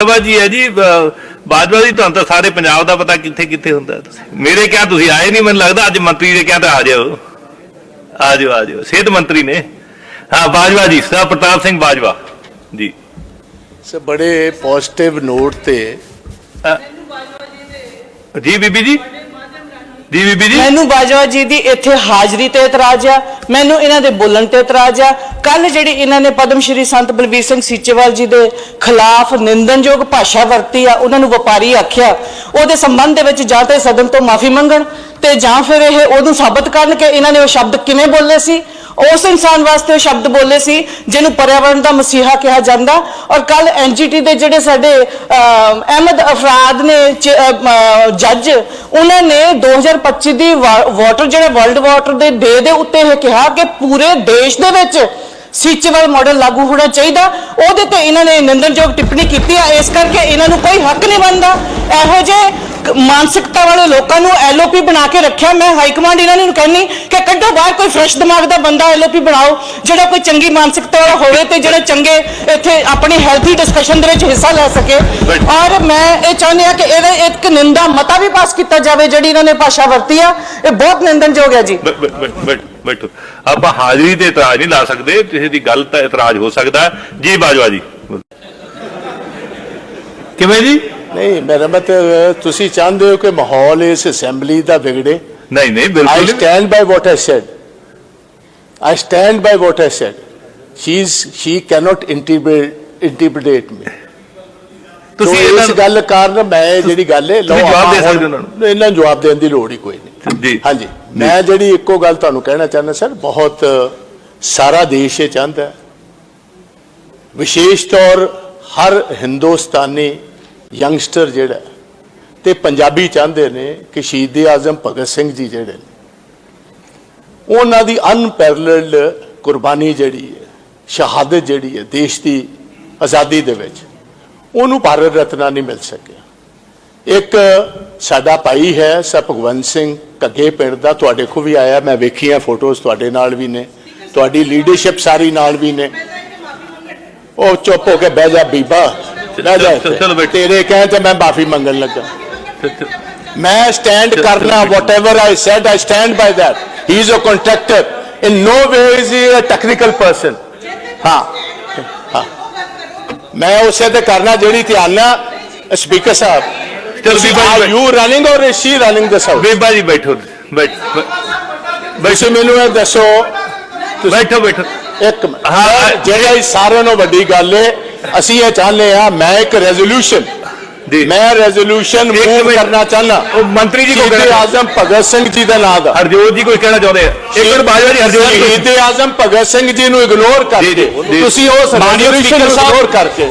ਬਾਜਵਾ ਜੀ ਹੈ ਜੀ ਬਾਜਵਾ ਜੀ ਤੁਹਾਨੂੰ ਤਾਂ ਸਾਰੇ ਪੰਜਾਬ ਦਾ ਪਤਾ ਕਿੱਥੇ ਕਿੱਥੇ ਹੁੰਦਾ ਤੁਸੀਂ ਮੇਰੇ ਕਿਹਾ ਤੁਸੀਂ ਆਏ ਨਹੀਂ ਮੈਨੂੰ ਲੱਗਦਾ ਅੱਜ ਮੰਤਰੀ ਦੇ ਕਿਹਾ ਤਾਂ ਆ ਜਾਓ ਆ ਜਾਓ ਆ ਜਾਓ ਸਿਹਤ ਮੰਤਰੀ ਨੇ। ਹਾਂ ਬਾਜਵਾ ਜੀ ਸਰ ਪ੍ਰਤਾਪ ਸਿੰਘ ਬਾਜਵਾ। ਜੀ। ਸੇ ਬੜੇ ਪੋਜ਼ਿਟਿਵ ਨੋਟ ਤੇ ਜੀ ਬੀਬੀ ਜੀ। ਜੀ ਬੀਬੀ ਜੀ। ਮੈਨੂੰ ਬਾਜਵਾ ਜੀ ਦੀ ਇੱਥੇ ਹਾਜ਼ਰੀ ਤੇ ਇਤਰਾਜ਼ ਆ। ਮੈਨੂੰ ਇਹਨਾਂ ਦੇ ਬੋਲਣ ਤੇ ਇਤਰਾਜ਼ ਆ। ਕੱਲ ਜਿਹੜੀ ਇਹਨਾਂ ਨੇ ਪਦਮ ਸ਼੍ਰੀ ਸੰਤ ਬਲਬੀਰ ਸਿੰਘ ਸੀਚੇਵਾਲ ਜੀ ਦੇ ਖਿਲਾਫ ਨਿੰਦਨਯੋਗ ਭਾਸ਼ਾ ਵਰਤੀ ਆ, ਉਹਨਾਂ ਨੂੰ ਵਪਾਰੀ ਆਖਿਆ, ਉਹਦੇ ਸੰਬੰਧ ਦੇ ਵਿੱਚ ਜਾਂ ਤੇ ਸਦਨ ਤੋਂ ਮਾਫੀ ਮੰਗਣ ਤੇ ਜਾਂ ਫਿਰ ਇਹ ਉਹਨੂੰ ਸਾਬਤ ਕਰਨ ਕਿ ਇਹਨਾਂ ਨੇ ਉਹ ਸ਼ਬਦ ਕਿਵੇਂ ਬੋਲੇ ਸੀ। ਉਸ ਇਨਸਾਨ ਵਾਸਤੇ ਉਹ ਸ਼ਬਦ ਬੋਲੇ ਸੀ, ਜਿਹਨੂੰ ਪਰਿਆਵਰਣ ਦਾ ਮਸੀਹਾ ਕਿਹਾ ਜਾਂਦਾ। ਔਰ ਕੱਲ ਐਨਜੀਟੀ ਦੇ ਜਿਹੜੇ ਸਾਡੇ ਅਹਿਮਦ ਅਫਰਾਦ ਨੇ ਜੱਜ, ਉਹਨਾਂ ਨੇ 2025 ਦੀ ਵਾ- ਵਾਟਰ, ਜਿਹੜੇ ਵਰਲਡ ਵਾਟਰ ਦੇ ਡੇ ਦੇ ਉੱਤੇ ਇਹ ਕਿਹਾ ਕਿ ਪੂਰੇ ਦੇਸ਼ ਦੇ ਵਿੱਚ ਸੀਚੇਵਾਲ ਮਾਡਲ ਲਾਗੂ ਹੋਣਾ ਚਾਹੀਦਾ। ਉਹਦੇ ਤੇ ਇਹਨਾਂ ਨੇ ਨਿੰਦਣਯੋਗ ਟਿੱਪਣੀ ਕੀਤੀ ਆ। ਇਸ ਕਰਕੇ ਇਹਨਾਂ ਨੂੰ ਕੋਈ ਹੱਕ ਨਹੀਂ ਬਣਦਾ। ਇਹੋ ਕ- ਮਾਨਸਿਕਤਾ ਵਾਲੇ ਲੋਕਾਂ ਨੂੰ ਐਲਓਪੀ ਬਣਾ ਕੇ ਰੱਖਿਆ। ਮੈਂ ਹਾਈ ਕਮਾਂਡ ਇਹਨਾਂ ਨੂੰ ਕਹਿੰਨੀ ਕਿ ਕੱਢੋ ਬਾਹਰ ਕੋਈ ਫਰੈਸ਼ ਦਿਮਾਗ ਦਾ ਬੰਦਾ ਐਲਓਪੀ ਬਣਾਓ। ਜਿਹੜਾ ਕੋਈ ਚੰਗੀ ਮਾਨਸਿਕਤਾ ਵਾਲਾ ਹੋਵੇ ਤੇ ਜਿਹੜਾ ਚੰਗੇ ਇੱਥੇ ਆਪਣੀ ਹੈਲਥੀ ਡਿਸਕਸ਼ਨ ਦੇ ਵਿੱਚ ਹਿੱਸਾ ਲੈ ਸਕੇ. ਔਰ ਮੈਂ ਇਹ ਚਾਹੁੰਦੀ ਆ ਕਿ ਇਹਦੇ ਇੱਕ ਨਿੰਦਾ ਮਤਾ ਵੀ ਪਾਸ ਕੀਤਾ ਜਾਵੇ ਜਿਹੜੀ ਇਹਨਾਂ ਨੇ ਭਾਸ਼ਾ ਵਰਤੀ ਆ। ਇਹ ਬਹੁਤ ਨਿੰਦਣਯੋਗ ਹੈ ਜੀ। ਬੈਠ- ਆਪਾਂ ਹਾਜ਼ਰੀ ਤੇ ਇਤਰਾਜ਼ ਨਹੀਂ ਲਾ ਸਕਦੇ ਕਿਸੇ ਦੀ ਗੱਲ ਤਾਂ ਇਤਰਾਜ਼ ਹੋ ਸਕਦਾ। ਜੀ ਬਾਜਵਾ ਜੀ ਕਿਵੇਂ ਜੀ ਨਹੀਂ ਮੇਰਾ ਮਤਲਬ ਤੁਸੀਂ ਚਾਹੁੰਦੇ ਹੋ ਕਿ ਮਾਹੌਲ ਇਸ ਅਸੈਂਬਲੀ ਦਾ ਵਿਗੜੇ ਨਹੀਂ ਨਹੀਂ I ਬਿਲਕੁਲ ਨਹੀਂ। stand by what I said. I stand by what I said. She's she cannot interpret interpret me. ਤੁਸੀਂ ਇਸ ਗੱਲ ਕਾਰਨ ਮੈਂ ਜਿਹੜੀ ਗੱਲ ਹੈ ਤੁਸੀਂ ਜਵਾਬ ਦੇ ਸਕਦੇ ਉਹਨਾਂ ਨੂੰ ਇਹਨਾਂ ਨੂੰ ਜਵਾਬ ਦੇਣ ਦੀ ਲੋੜ ਹੀ ਕੋਈ ਨਹੀਂ ਜੀ ਹਾਂਜੀ ਮੈਂ ਜਿਹੜੀ ਇੱਕੋ ਗੱਲ ਤੁਹਾਨੂੰ ਕਹਿਣਾ ਚਾਹੁੰਦਾ ਸਰ ਬਹੁਤ ਸਾਰਾ ਦੇਸ਼ ਇਹ ਚਾਹੁੰਦਾ ਵਿਸ਼ੇਸ਼ ਤੌਰ ਹਰ ਹਿੰਦੁਸਤਾਨੀ ਯੰਗਸਟਰ ਜਿਹੜਾ ਹੈ, ਤੇ ਪੰਜਾਬੀ ਚਾਹੁੰਦੇ ਨੇ ਕਿ ਸ਼ਹੀਦ ਆਜ਼ਮ ਭਗਤ ਸਿੰਘ ਜੀ ਜਿਹੜੇ ਨੇ ਉਹਨਾਂ ਦੀ ਅਨਪੈਰਲਡ ਕੁਰਬਾਨੀ ਜਿਹੜੀ ਹੈ ਸ਼ਹਾਦਤ ਜਿਹੜੀ ਹੈ ਦੇਸ਼ ਦੀ ਆਜ਼ਾਦੀ ਦੇ ਵਿੱਚ ਉਹਨੂੰ ਭਾਰਤ ਰਤਨਾ ਨਹੀਂ ਮਿਲ ਸਕਿਆ। ਇੱਕ ਸਾਡਾ ਭਾਈ ਹੈ ਸਰ ਭਗਵੰਤ ਸਿੰਘ ਘੱਗੇ ਪਿੰਡ ਦਾ ਤੁਹਾਡੇ ਕੋ ਵੀ ਆਇਆ ਮੈਂ ਵੇਖੀਆਂ ਫੋਟੋਜ਼ ਤੁਹਾਡੇ ਨਾਲ ਵੀ ਨੇ ਤੁਹਾਡੀ ਲੀਡਰਸ਼ਿਪ ਸਾਰੀ ਨਾਲ ਵੀ ਨੇ। ਉਹ ਚੁੱਪ ਹੋ ਕੇ ਬਹਿ ਜਾ ਬੀਬਾ ਬਹਿ ਜਾ। ਤੇਰੇ ਕਹੇ ਤੇ ਮੈਂ ਮਾਫੀ ਮੰਗਣ ਲੱਗਾ। ਮੈਂ ਸਟੈਂਡ ਕਰਨਾ whatever I said I stand by that. He is a contractor. In no way is he a technical person. ਹਾਂ ਹਾਂ ਮੈਂ ਉਸੇ ਤੇ ਕਰਨਾ ਜਿਹੜੀ ਧਿਆਨ ਨਾਲ ਸਪੀਕਰ ਸਾਹਿਬ ਚਲੋ ਬੀਬਾ ਜੀ running or is she running this house ਬੀਬਾ ਜੀ ਬੈਠੋ ਬੈਠ ਮੈਨੂੰ ਇਹ ਦੱਸੋ ਬੈਠੋ ਬੈਠੋ। ਇੱਕ ਹਾਂ। ਜਿਹੜੀ ਸਾਰਿਆਂ ਨੂੰ ਵੱਡੀ ਗੱਲ ਹੈ ਅਸੀਂ ਇਹ ਚਾਹੁੰਦੇ ਆ ਮੈਂ ਇੱਕ ਰੈਜ਼ੋਲੂਸ਼ਨ ਮੈਂ ਰੈਜ਼ੋਲੂਸ਼ਨ ਮੂਵ। ਕਰਨਾ ਚਾਹੁੰਦਾ। ਉਹ ਮੰਤਰੀ ਜੀ ਕੋ ਸ਼ਹੀਦ ਆਜ਼ਮ ਭਗਤ ਸਿੰਘ ਜੀ ਦਾ ਨਾਮ ਦਾ। ਹਰਜੋਤ ਜੀ ਕੋਈ ਕਹਿਣਾ ਚਾਹੁੰਦੇ ਆ। ਇੱਕ ਮਿੰਟ ਬਾਜਵਾ ਜੀ ਹਰਜੋਤ ਜੀ। ਸ਼ਹੀਦ ਆਜ਼ਮ ਭਗਤ ਸਿੰਘ ਜੀ ਨੂੰ ਇਗਨੋਰ ਕਰਕੇ। ਤੁਸੀਂ ਨੂੰ ਸਪੀਕਰ ਸਾਹਿਬ- ਇਗਨੋਰ ਕਰਕੇ।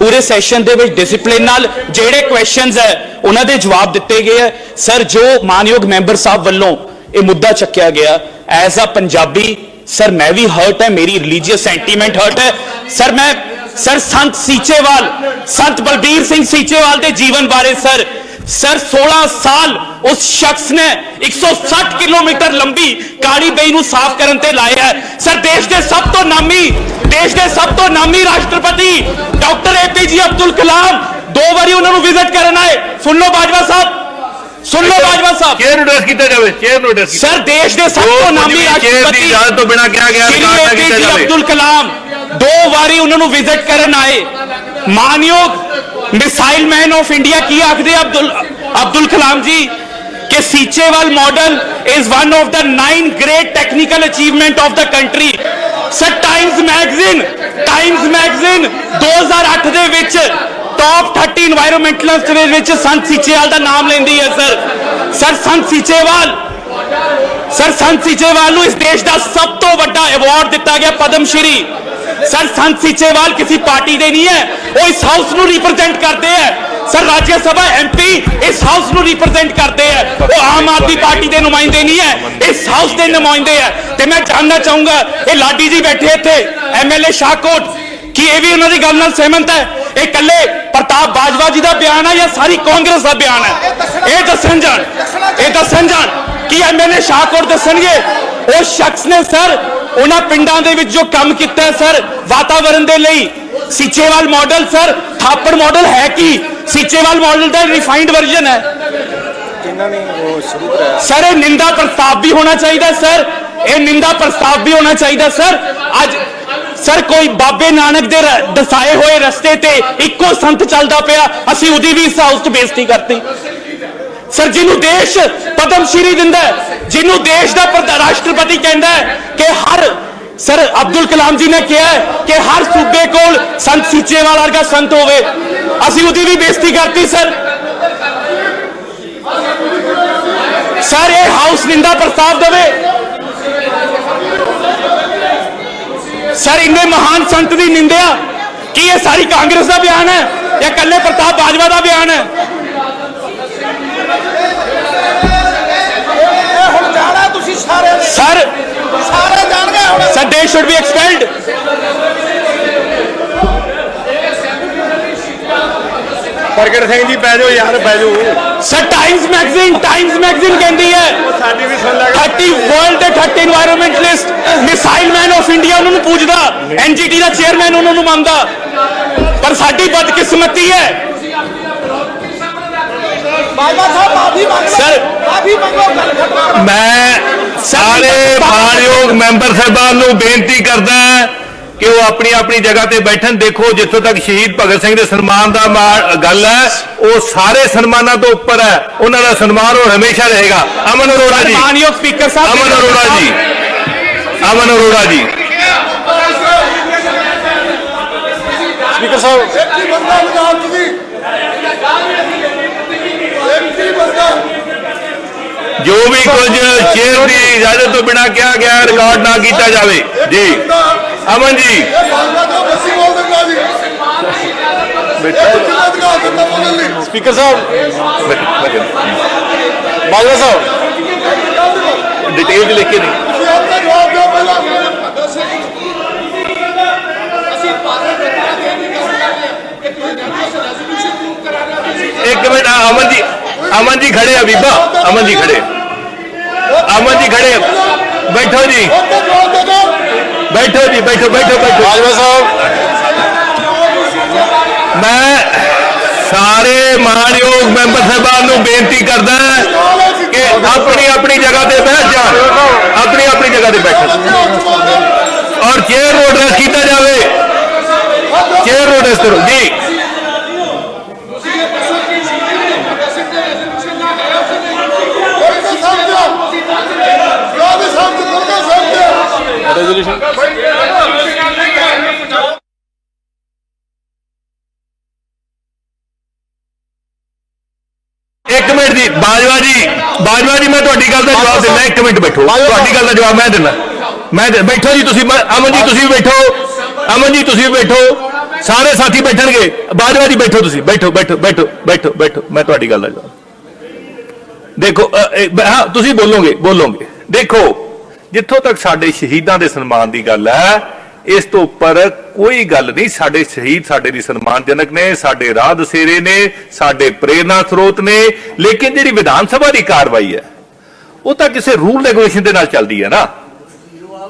ਪੂਰੇ ਸੈਸ਼ਨ ਦੇ ਵਿੱਚ ਡਿਸਪਲਿਨ ਨਾਲ ਜਿਹੜੇ ਕੁਐਸਚਨਸ ਹੈ, ਉਹਨਾਂ ਦੇ ਜਵਾਬ ਦਿੱਤੇ ਗਏ ਹੈ। ਸਰ ਜੋ ਮਾਨਯੋਗ ਮੈਂਬਰ ਸਾਹਿਬ ਵੱਲੋਂ ਇਹ ਮੁੱਦਾ ਚੱਕਿਆ ਗਿਆ ਐਜ਼ ਅ ਪੰਜਾਬੀ ਸਰ ਮੈਂ ਵੀ ਹਰਟ ਹੈ, ਮੇਰੀ ਰਿਲੀਜੀਅਸ ਸੈਂਟੀਮੈਂਟ ਹਰਟ ਹੈ। ਸਰ ਮੈਂ ਸਰ ਸੰਤ ਸੀਚੇਵਾਲ, ਸੰਤ ਬਲਬੀਰ ਸਿੰਘ ਸੀਚੇਵਾਲ ਦੇ ਜੀਵਨ ਬਾਰੇ ਸਰ ਸਰ 16 ਸਾਲ ਉਸ ਸ਼ਖਸ ਨੇ 160 ਕਿਲੋਮੀਟਰ ਲੰਬੀ ਕਾਲੀ ਬਈ ਨੂੰ ਸਾਫ਼ ਕਰਨ ਤੇ ਲਾਇਆ ਹੈ। ਸਰ ਦੇਸ਼ ਦੇ ਸਭ ਤੋਂ ਨਾਮੀ ਦੇਸ਼ ਦੇ ਸਭ ਤੋਂ ਨਾਮੀ ਰਾਸ਼ਟਰਪਤੀ ਡਾਕਟਰ ਏਪੀਜੀ ਅਬਦੁਲ ਕਲਾਮ ਦੋ ਵਾਰੀ ਉਹਨਾਂ ਨੂੰ ਵਿਜ਼ਿਟ ਕਰਨ ਆਏ। ਸੁਣ ਲਓ ਬਾਜਵਾ ਸਾਹਿਬ। ਸੁਣ ਲਓ ਬਾਜਵਾ ਸਾਹਿਬ। ਚੇਅਰ ਨੂੰ ਐਡਰੈਸ ਕੀਤਾ ਜਾਵੇ? ਚੇਅਰ ਨੂੰ ਐਡਰੈਸ ਸਰ ਦੇਸ਼ ਦੇ ਸਭ ਦੋ ਤੋਂ ਨਾਮੀ ਚੇਅਰ ਦੀ ਰਾਸ਼ਟਰਪਤੀ ਇਜਾਜ਼ਤ ਤੋਂ ਬਿਨਾਂ ਕਿਹਾ ਗਿਆ ਸ਼੍ਰੀ ਰਿਕਾਰਡ ਨਾ ਕੀਤਾ ਏਪੀਜੀ ਜਾਵੇ। ਅਬਦੁਲ ਕਲਾਮ ਦੋ ਵਾਰੀ ਉਹਨਾਂ ਨੂੰ ਵਿਜ਼ਿਟ ਕਰਨ ਆਏ। ਮਾਨਯੋਗ ਮਿਸਾਈਲ ਮੈਨ ਆਫ ਇੰਡੀਆ ਕੀ ਆਖਦੇ ਆ ਅਬਦੁਲ ਅਬਦੁਲ ਕਲਾਮ ਜੀ? ਕਿ Seechewal model is one of the 9 great technical achievement of the country sir Times magazine Times magazine 2008 ਦੇ ਵਿੱਚ ਟੌਪ 30 এনवायरमेंटਲਿਸਟ ਦੇ ਵਿੱਚ ਸੰਤ ਸੀਚੇਵਾਲ ਦਾ ਨਾਮ ਲੈਂਦੀ ਹੈ, sir. Sir, Sant Seechewal, sir, Sant Seechewal ਨੂੰ ਇਸ ਦੇਸ਼ ਦਾ ਸਭ ਤੋਂ ਵੱਡਾ ਅਵਾਰਡ ਦਿੱਤਾ ਗਿਆ ਪਦਮ ਸ਼੍ਰੀ ਸਰ ਸੰਤ ਸੀਚੇਵਾਲ ਕਿਸੇ ਪਾਰਟੀ ਦੇ ਨਹੀਂ ਹੈ, ਉਹ ਇਸ ਹਾਊਸ ਨੂੰ ਰਿਪਰੈਜ਼ੈਂਟ ਕਰਦੇ ਹੈ। ਸਰ ਰਾਜ ਸਭਾ ਐਮਪੀ ਇਸ ਹਾਊਸ ਨੂੰ ਰਿਪਰੈਜ਼ੈਂਟ ਕਰਦੇ ਆ। ਉਹ ਆਮ ਆਦਮੀ ਪਾਰਟੀ ਦੇ ਨੁਮਾਇੰਦੇ ਨਹੀਂ ਹੈ। ਇਸ ਹਾਊਸ ਦੇ ਨੁਮਾਇੰਦੇ ਆ। ਤੇ ਮੈਂ ਜਾਣਨਾ ਚਾਹੂੰਗਾ ਇਹ ਲਾਡੀ ਜੀ ਬੈਠੇ ਇੱਥੇ ਐਮਐਲਏ ਸ਼ਾਹਕੋਟ। ਕੀ ਇਹ ਵੀ ਉਹਨਾਂ ਦੀ ਗੱਲ ਨਾਲ ਸਹਿਮਤ ਹੈ? ਇਹ ਕੱਲੇ ਪ੍ਰਤਾਪ ਬਾਜਵਾ ਜੀ ਦਾ ਬਿਆਨ ਹੈ ਜਾਂ ਸਾਰੀ ਕਾਂਗਰਸ ਦਾ ਬਿਆਨ ਹੈ? ਇਹ ਦੱਸਣ ਜਾਣ। ਇਹ ਦੱਸਣ ਜਾਣ ਕੀ ਐਮਐਲਏ ਸ਼ਾਹਕੋਟ ਦੱਸਣਗੇ। ਉਹ ਸ਼ਖਸ ਨੇ ਸਰ ਉਹਨਾਂ ਪਿੰਡਾਂ ਦੇ ਵਿੱਚ ਜੋ ਕੰਮ ਕੀਤਾ ਹੈ ਸਰ ਵਾਤਾਵਰਣ ਦੇ ਲਈ। Seechewal model sir Thapar model ਹੈ ਕੀ? ਸੀਚੇਵਾਲ ਮਾਡਲ ਦਾ ਰਿਫਾਈਨਡ ਵਰਜ਼ਨ ਹੈ। ਸਰ ਇਹ ਨਿੰਦਾ ਪ੍ਰਸਤਾਵ ਵੀ ਹੋਣਾ ਚਾਹੀਦਾ ਸਰ। ਇਹ ਨਿੰਦਾ ਪ੍ਰਸਤਾਵ ਵੀ ਹੋਣਾ ਚਾਹੀਦਾ ਸਰ। ਅੱਜ ਸਰ ਕੋਈ ਬਾਬੇ ਨਾਨਕ ਦੇ ਦਸਾਏ ਹੋਏ ਰਸਤੇ ਤੇ ਇੱਕੋ ਸੰਤ ਚੱਲਦਾ ਪਿਆ। ਅਸੀਂ ਉਹਦੀ ਵੀ ਇਸ ਹਾਊਸ 'ਚ ਬੇਇੱਜ਼ਤੀ ਕਰਤੀ। ਸਰ ਜਿਹਨੂੰ ਦੇਸ਼ ਪਦਮ ਸ਼੍ਰੀ ਦਿੰਦਾ ਜਿਹਨੂੰ ਦੇਸ਼ ਦਾ ਪ੍ਰਧਾ- ਰਾਸ਼ਟਰਪਤੀ ਕਹਿੰਦਾ ਕਿ ਹਰ ਸਰ ਅਬਦੁਲ ਕਲਾਮ ਜੀ ਨੇ ਕਿਹਾ ਕਿ ਹਰ ਸੂਬੇ ਕੋਲ ਸੰਤ ਸੀਚੇਵਾਲ ਵਰਗਾ ਸੰਤ ਹੋਵੇ। ਅਸੀਂ ਉਹਦੀ ਵੀ ਬੇਇੱਜ਼ਤੀ ਕਰਤੀ ਸਰ। ਸਰ ਇਹ ਹਾਊਸ ਨਿੰਦਾ ਪ੍ਰਸਤਾਵ ਦੇਵੇ। ਸਰ ਇੰਨੇ ਮਹਾਨ ਸੰਤ ਦੀ ਨਿੰਦਿਆ ਕੀ ਇਹ ਸਾਰੀ ਕਾਂਗਰਸ ਦਾ ਬਿਆਨ ਹੈ ਜਾਂ ਕੱਲੇ ਪ੍ਰਤਾਪ ਬਾਜਵਾ ਦਾ ਬਿਆਨ ਹੈ? ਹੁਣ ਜਾਣਾ ਤੁਸੀਂ ਸਾਰੇ। ਸਰ ਸਾਰੇ ਜਾਣ ਗਏ ਹੁਣ। ਸਰ ਦੇ ਸ਼ੁੱਡ ਬੀ ਐਕਸਪੈਲਡ ਪ੍ਰਗਟ ਸਿੰਘ ਜੀ ਬਹਿ ਜਾਓ ਯਾਰ ਬਹਿ ਜਾਓ। Sir Times magazine Times magazine ਕਹਿੰਦੀ ਹੈ ਸਾਡੀ ਵੀ ਸੁਣ ਲੈਗਾ 30 ਵਰਲਡ ਦੇ 30 environmentalist missile man of India ਉਹਨਾਂ ਨੂੰ ਪੂਜਦਾ ਐਨਜੀਟੀ ਦਾ ਚੇਅਰਮੈਨ ਉਹਨਾਂ ਨੂੰ ਮੰਨਦਾ। ਪਰ ਸਾਡੀ ਬਦਕਿਸਮਤੀ ਹੈ। ਮੈਂ ਸਾਰੇ ਮਾਨਯੋਗ ਮੈਂਬਰ ਸਾਹਿਬਾਨ ਨੂੰ ਬੇਨਤੀ ਕਰਦਾ ਕਿ ਉਹ ਆਪਣੀ ਆਪਣੀ ਜਗ੍ਹਾ ਤੇ ਬੈਠਣ। ਦੇਖੋ ਜਿੱਥੋਂ ਤੱਕ ਸ਼ਹੀਦ ਭਗਤ ਸਿੰਘ ਦੇ ਸਨਮਾਨ ਦਾ ਗੱਲ ਹੈ ਉਹ ਸਾਰੇ ਸਨਮਾਨਾਂ ਤੋਂ ਉੱਪਰ ਹੈ। ਉਹਨਾਂ ਦਾ ਸਨਮਾਨ ਉਹ ਹਮੇਸ਼ਾ ਰਹੇਗਾ। ਅਮਨ ਅਰੋੜਾ ਜੀ। ਮਾਨਯੋਗ ਸਪੀਕਰ ਸਾਹਿਬ ਅਮਨ ਅਰੋੜਾ ਜੀ। ਅਮਨ ਅਰੋੜਾ ਜੀ। ਸਪੀਕਰ ਸਾਹਿਬ। ਬੰਦਾ ਲਗਾਓ ਤੁਸੀਂ ਬੰਦਾ। ਜੋ ਵੀ ਕੁਝ ਚੇਅਰ ਦੀ ਇਜਾਜ਼ਤ ਤੋਂ ਬਿਨਾ ਕਿਹਾ ਗਿਆ ਰਿਕਾਰਡ ਨਾ ਕੀਤਾ ਜਾਵੇ। ਜੀ। ਅਮਨ ਜੀ। ਸਪੀਕਰ ਸਾਹਿਬ। ਬਾਜਵਾ ਸਾਹਿਬ। ਡਿਟੇਲ ਚ ਲਿਖ ਕੇ ਨਹੀਂ। ਇੱਕ ਮਿੰਟ ਅਮਨ ਜੀ ਅਮਨ ਜੀ ਖੜੇ ਆ, ਬੀਬਾ। ਅਮਨ ਜੀ ਖੜੇ। ਅਮਨ ਜੀ ਖੜੇ ਬੈਠੋ ਜੀ। ਬੈਠੋ ਜੀ ਬੈਠੋ ਬੈਠੋ ਬੈਠੋ। ਬਾਜਵਾ ਸਾਹਿਬ। ਮੈਂ ਸਾਰੇ ਮਾਨਯੋਗ ਮੈਂਬਰ ਸਾਹਿਬਾਨ ਨੂੰ ਬੇਨਤੀ ਕਰਦਾ ਕਿ ਆਪਣੀ ਆਪਣੀ ਜਗ੍ਹਾ ਤੇ ਬੈਠ ਜਾਣ ਆਪਣੀ ਆਪਣੀ ਜਗ੍ਹਾ ਤੇ ਬੈਠਣ ਔਰ ਚੇਅਰ ਨੂੰ ਐਡਰੈਸ ਕੀਤਾ ਜਾਵੇ ਚੇਅਰ ਐਡਰੈਸ ਕਰੋ ਜੀ ਕੋਈ ਤਾਂ ਸਮਝੋ ਜੋ ਵੀ ਸਮਝ ਕੋਈ ਸਮਝੋ ਰੈਜ਼ੋਲੂਸ਼ਨ ਇੱਕ ਮਿੰਟ ਜੀ ਬਾਜਵਾ ਜੀ ਬਾਜਵਾ ਜੀ ਮੈਂ ਤੁਹਾਡੀ ਗੱਲ ਦਾ ਜਵਾਬ ਦਿੰਦਾ ਇੱਕ ਮਿੰਟ ਬੈਠੋ। ਬਾਜਵਾ ਤੁਹਾਡੀ ਗੱਲ ਦਾ ਜਵਾਬ ਮੈਂ ਦਿੰਦਾ। ਮੈਂ ਦੇ- ਬੈਠੋ ਜੀ ਤੁਸੀਂ ਬ- ਅਮਨ ਜੀ ਤੁਸੀਂ ਵੀ ਬੈਠੋ। ਅਮਨ ਜੀ ਤੁਸੀਂ ਵੀ ਬੈਠੋ। ਸਾਰੇ ਸਾਥੀ ਬੈਠਣਗੇ। ਬਾਜਵਾ ਜੀ ਬੈਠੋ ਤੁਸੀਂ। ਬੈਠੋ ਬੈਠੋ ਬੈਠੋ ਬੈਠੋ ਬੈਠੋ। ਮੈਂ ਤੁਹਾਡੀ ਗੱਲ ਦਾ ਜਵਾਬ ਦੇਖੋ ਅ, ਇਹ, ਜਿੱਥੋਂ ਤੱਕ ਸਾਡੇ ਸ਼ਹੀਦਾਂ ਦੇ ਸਨਮਾਨ ਦੀ ਗੱਲ ਹੈ, ਇਸ ਤੋਂ ਉੱਪਰ ਕੋਈ ਗੱਲ ਨਹੀਂ, ਸਾਡੇ ਸ਼ਹੀਦ ਸਾਡੇ ਲਈ ਸਨਮਾਨਜਨਕ ਨੇ, ਸਾਡੇ ਰਾਹ ਦਸੇਰੇ ਨੇ, ਸਾਡੇ ਪ੍ਰੇਰਨਾ ਸਰੋਤ ਨੇ, ਲੇਕਿਨ ਜਿਹੜੀ ਵਿਧਾਨ ਸਭਾ ਦੀ ਕਾਰਵਾਈ ਹੈ, ਉਹ ਤਾਂ ਕਿਸੇ ਰੂਲ ਰੈਗੂਲੇਸ਼ਨ ਦੇ ਨਾਲ ਚੱਲਦੀ ਹੈ ਨਾ।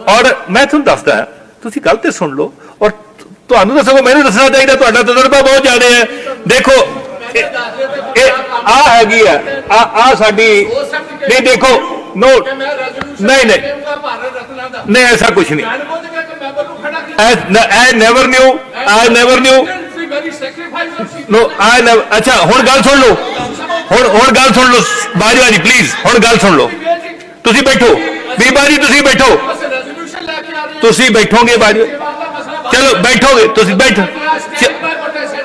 ਔਰ ਮੈਂ ਤੁਹਾਨੂੰ ਦੱਸਦਾ ਤੁਸੀਂ ਗੱਲ ਤੇ ਸੁਣ ਲਓ, ਔਰ ਤੁਹਾਨੂੰ ਤਾਂ ਸਗੋਂ ਮੈਨੂੰ ਦੱਸਣਾ ਚਾਹੀਦਾ, ਤੁਹਾਡਾ ਤਜਰਬਾ ਬਹੁਤ ਜ਼ਿਆਦਾ ਹੈ। ਦੇਖੋ, ਇਹ- ਇਹ ਆ ਹੈਗੀ ਆ ਆ ਆ ਸਾਡੀ ਨਹੀਂ, ਦੇਖੋ ਨੋ ਨਹੀਂ ਨਹੀਂ ਨਹੀਂ ਐਸਾ ਕੁਝ ਨਹੀਂ I never knew I never knew no I never ਅੱਛਾ ਹੁਣ ਗੱਲ ਸੁਣ ਲਓ ਹੁਣ ਹੁਣ ਗੱਲ ਸੁਣ ਲਓ ਬਾਜਵਾ ਜੀ ਪਲੀਜ਼ ਹੁਣ ਗੱਲ ਸੁਣ ਲਓ ਤੁਸੀਂ ਬੈਠੋ ਬੀਬਾ ਜੀ ਤੁਸੀਂ ਬੈਠੋ ਤੁਸੀਂ ਬੈਠੋਗੇ ਬਾਜਵਾ ਚਲੋ ਬੈਠੋਗੇ ਤੁਸੀਂ ਬੈਠੋ ਚ-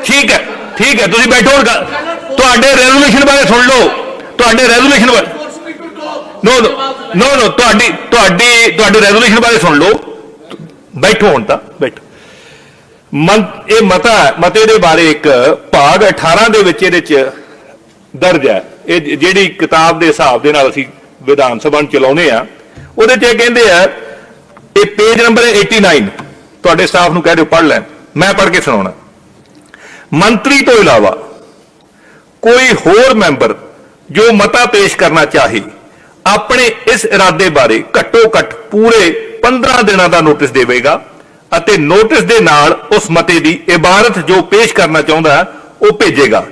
ਠੀਕ ਹੈ ਠੀਕ ਹੈ ਤੁਸੀਂ ਬੈਠੋ ਹੁਣ ਗੱਲ- ਤੁਹਾਡੇ ਰੈਜ਼ੋਲੂਸ਼ਨ ਬਾਰੇ ਸੁਣ ਲਓ ਤੁਹਾਡੇ ਰੈਜ਼ੋਲੂਸ਼ਨ ਬਾਰੇ ਨੋ ਨੋ ਨੋ ਨੋ ਤੁਹਾਡੀ ਤੁਹਾਡੀ ਤੁਹਾਡੇ ਰੈਜ਼ੋਲੂਸ਼ਨ ਬਾਰੇ ਸੁਣ ਲਓ। ਬੈਠੋ ਹੁਣ ਤਾਂ ਬੈਠੋ। ਮਨ ਇਹ ਮਤਾ ਹੈ, ਮਤੇ ਦੇ ਬਾਰੇ ਇੱਕ ਭਾਗ 18 ਦੇ ਵਿੱਚ ਇਹਦੇ ਚ ਦਰਜ ਹੈ। ਇਹ ਜਿਹੜੀ ਕਿਤਾਬ ਦੇ ਹਿਸਾਬ ਦੇ ਨਾਲ ਅਸੀਂ ਵਿਧਾਨ ਸਭਾ ਨੂੰ ਚਲਾਉਨੇ ਆ ਉਹਦੇ 'ਚ ਇਹ ਕਹਿੰਦੇ ਆ ਇਹ ਪੇਜ ਨੰਬਰ ਹੈ 89 ਤੁਹਾਡੇ ਸਟਾਫ ਨੂੰ ਕਹਿ ਦਿਓ ਪੜ੍ਹ ਲੈਣ। ਮੈਂ ਪੜ੍ਹ ਕੇ ਸੁਣਾਉਣਾ। ਮੰਤਰੀ ਤੋਂ ਇਲਾਵਾ ਕੋਈ ਹੋਰ ਮੈਂਬਰ ਜੋ ਮਤਾ ਪੇਸ਼ ਕਰਨਾ ਚਾਹੇ ਆਪਣੇ ਇਸ ਇਰਾਦੇ ਬਾਰੇ ਘੱਟੋ ਘੱਟ ਪੂਰੇ 15 ਦਿਨਾਂ ਦਾ ਨੋਟਿਸ ਦੇਵੇਗਾ ਅਤੇ ਨੋਟਿਸ ਦੇ ਨਾਲ ਉਸ ਮਤੇ ਦੀ ਇਬਾਰਤ ਜੋ ਪੇਸ਼ ਕਰਨਾ ਚਾਹੁੰਦਾ ਹੈ, ਉਹ ਭੇਜੇਗਾ।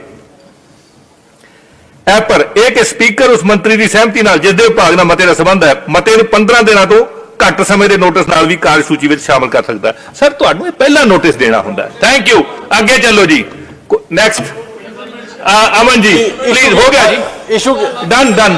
ਇਹ ਪਰ ਇਹ ਕਿ ਸਪੀਕਰ ਉਸ ਮੰਤਰੀ ਦੀ ਸਹਿਮਤੀ ਨਾਲ ਜਿਸ ਦੇ ਵਿਭਾਗ ਨਾਲ ਮਤੇ ਦਾ ਸੰਬੰਧ ਹੈ ਮਤੇ ਨੂੰ 15 ਦਿਨਾਂ ਤੋਂ ਘੱਟ ਸਮੇਂ ਦੇ ਨੋਟਿਸ ਨਾਲ ਵੀ ਕਾਰਜ ਸੂਚੀ ਵਿੱਚ ਸ਼ਾਮਲ ਕਰ ਸਕਦਾ ਹੈ। ਸਰ ਤੁਹਾਨੂੰ ਇਹ ਪਹਿਲਾ ਨੋਟਿਸ ਦੇਣਾ ਹੁੰਦਾ ਹੈ। ਥੈਂਕ ਯੂ ਅੱਗੇ ਚੱਲੋ ਜੀ। ਨੈਕਸਟ ਅਮਨ ਜੀ ਪਲੀਜ਼ ਹੋ ਗਿਆ ਜੀ। ਇਸ਼ੂ ਡਨ ਡਨ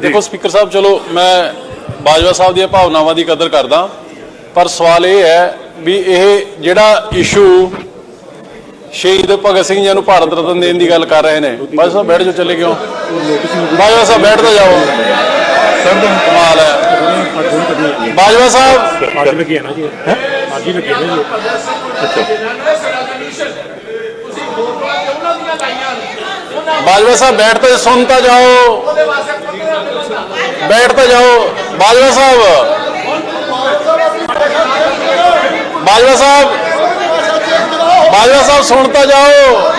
ਦੇਖੋ ਸਪੀਕਰ ਸਾਹਿਬ ਚਲੋ ਮੈਂ ਬਾਜਵਾ ਸਾਹਿਬ ਦੀਆਂ ਭਾਵਨਾਵਾਂ ਦੀ ਕਦਰ ਕਰਦਾ ਪਰ ਸਵਾਲ ਇਹ ਹੈ ਵੀ ਇਹ ਜਿਹੜਾ ਇਸ਼ੂ ਸ਼ਹੀਦ ਭਗਤ ਸਿੰਘ ਜੀ ਨੂੰ ਭਾਰਤ ਰਤਨ ਦੇਣ ਦੀ ਗੱਲ ਕਰ ਰਹੇ ਨੇ ਬਾਜਵਾ ਸਾਹਿਬ ਬੈਠ ਜਾਓ ਚੱਲੇ ਕਿਉਂ? ਬਾਜਵਾ ਸਾਹਿਬ ਬੈਠ ਤਾਂ ਜਾਓ। ਕਮਾਲ ਹੈ। ਬਾਜਵਾ ਸਾਹਿਬ। ਬਾਜਵਾ ਸਾਹਿਬ ਬੈਠ ਤਾਂ ਸੁਣ ਤਾਂ ਜਾਓ। ਬੈਠ ਤਾਂ ਜਾਓ ਬਾਜਵਾ ਸਾਹਿਬ। ਬਾਜਵਾ ਸਾਹਿਬ। ਬਾਜਵਾ ਸਾਹਿਬ ਸੁਣ ਤਾਂ ਜਾਓ।